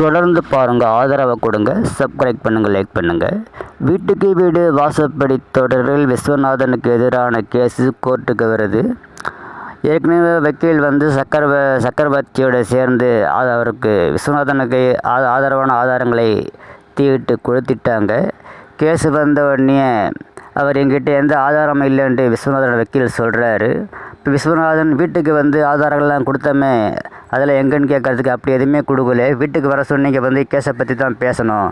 தொடர்ந்து பாருங்கள் ஆதரவை கொடுங்க சப்ஸ்கிரைப் பண்ணுங்கள் லைக் பண்ணுங்கள் வீட்டுக்கு வீடு வாசப்படி தொடரில் விஸ்வநாதனுக்கு எதிரான கேஸு கோர்ட்டுக்கு வருது. ஏற்கனவே வக்கீல் வந்து சக்கர சக்கரவர்த்தியோட சேர்ந்து அது அவருக்கு விஸ்வநாதனுக்கு ஆதரவான ஆதாரங்களை தீயிட்டு கொளுத்திட்டாங்க கேஸு வந்த உடனே அவர் எங்கிட்ட எந்த ஆதாரமும் இல்லைன்ட்டு விஸ்வநாதன் வக்கீல் சொல்கிறாரு இப்போ விஸ்வநாதன் வீட்டுக்கு வந்து ஆதாரங்கள்லாம் கொடுத்தமே அதில் எங்கன்னு கேட்கறதுக்கு அப்படி எதுவுமே கொடுக்கல. வீட்டுக்கு வர சொன்னீங்க வந்து கேஸை பற்றி தான் பேசணும்.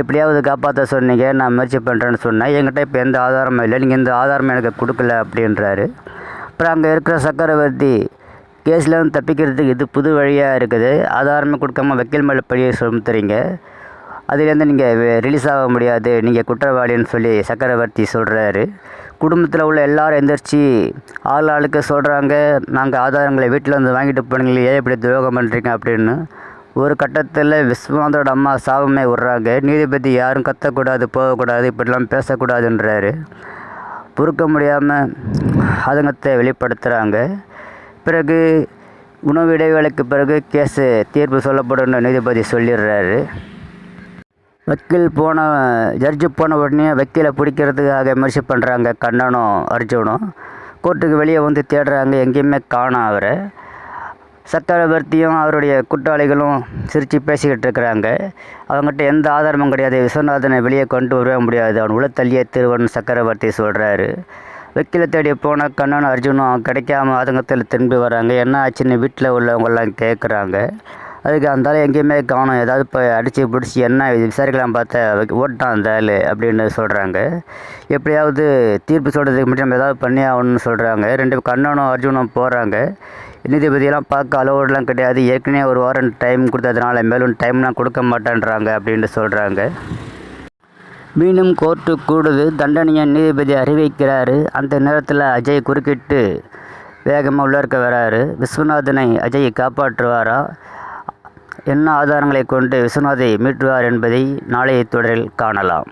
எப்படியாவது காப்பாற்ற சொன்னீங்க நான் முயற்சி பண்ணுறேன்னு சொன்னேன் என்கிட்ட இப்போ எந்த ஆதாரமும் இல்லை. நீங்கள் எந்த ஆதாரமும் எனக்கு கொடுக்கல அப்படின்றாரு. அப்புறம் அங்கே இருக்கிற சக்கரவர்த்தி கேஸ்லேருந்து தப்பிக்கிறதுக்கு இது புது வழியாக இருக்குது. ஆதாரமே கொடுக்காம வக்கீல் மேலே பழியை சுமத்துறீங்க. அதுலேருந்து நீங்கள் ரிலீஸ் ஆக முடியாது. நீங்கள் குற்றவாளின்னு சொல்லி சக்கரவர்த்தி சொல்கிறாரு குடும்பத்தில் உள்ள எல்லாரும் எந்திரிச்சு ஆள் ஆளுக்கு சொல்கிறாங்க நாங்கள் ஆதாரங்களை வீட்டில் வந்து வாங்கிட்டு போனீங்களே ஏன் இப்படி துரோகம் பண்ணுறீங்க அப்படின்னு. ஒரு கட்டத்தில் விஸ்வநாதோட அம்மா சாபமே விட்றாங்க. நீதிபதி யாரும் கத்தக்கூடாது போகக்கூடாது இப்படிலாம் பேசக்கூடாதுன்றாரு. பொறுக்க முடியாமல் ஆதங்கத்தை வெளிப்படுத்துகிறாங்க பிறகு உணவு இடைவேளைக்கு பிறகு கேஸு தீர்ப்பு சொல்லப்படும்னு நீதிபதி சொல்லிடுறாரு. வக்கீல் போன ஜட்ஜு போன உடனே வக்கீலை பிடிக்கிறதுக்காக விமர்சி பண்ணுறாங்க கண்ணனும் அர்ஜுனும் கோர்ட்டுக்கு வெளியே வந்து தேடுறாங்க எங்கேயுமே காணும். அவரை சக்கரவர்த்தியும் அவருடைய குற்றாளிகளும் சிரித்து பேசிக்கிட்டு இருக்கிறாங்க. அவங்ககிட்ட எந்த ஆதாரமும் கிடையாது. விஸ்வநாதனை வெளியே கொண்டு வரவே முடியாது. அவன் உள்ள தள்ளியே திருவன் சக்கரவர்த்தி சொல்கிறாரு வக்கீலை தேடி போன கண்ணன் அர்ஜுனும் கிடைக்காம ஆதங்கத்தில் திரும்பி வராங்க. என்ன ஆச்சுன்னு வீட்டில் உள்ளவங்கெல்லாம் கேட்குறாங்க அதுக்கு அந்த ஆள் எங்கேயுமே காணும் ஏதாவது இப்போ அடித்து பிடிச்சி என்ன இது விசாரிக்கலாம் பார்த்த ஓட்டான் அந்த ஆள் அப்படின்னு சொல்கிறாங்க எப்படியாவது தீர்ப்பு சொல்கிறதுக்கு முன்னாடி நம்ம ஏதாவது பண்ணி ஆகணும்னு சொல்கிறாங்க ரெண்டு கண்ணனும் அர்ஜுனும் போகிறாங்க நீதிபதியெல்லாம் பார்க்க அலோவர்லாம் கிடையாது. ஏற்கனவே ஒரு வாரம் டைம் கொடுத்ததுனால மேலும் டைம்லாம் கொடுக்க மாட்டேன்றாங்க அப்படின்னு சொல்கிறாங்க மீண்டும் கோர்ட்டு கூடுது. தண்டனையை நீதிபதி அறிவிக்கிறாரு. அந்த நேரத்தில் அஜய் குறுக்கிட்டு வேகமாக உள்ள இருக்க வராரு. விஸ்வநாதனை அஜய் காப்பாற்றுவாரா? என்ன ஆதாரங்களை கொண்டு விஸ்வநாதை மீட்டுவார் என்பதை நாளைய தொடரில் காணலாம்.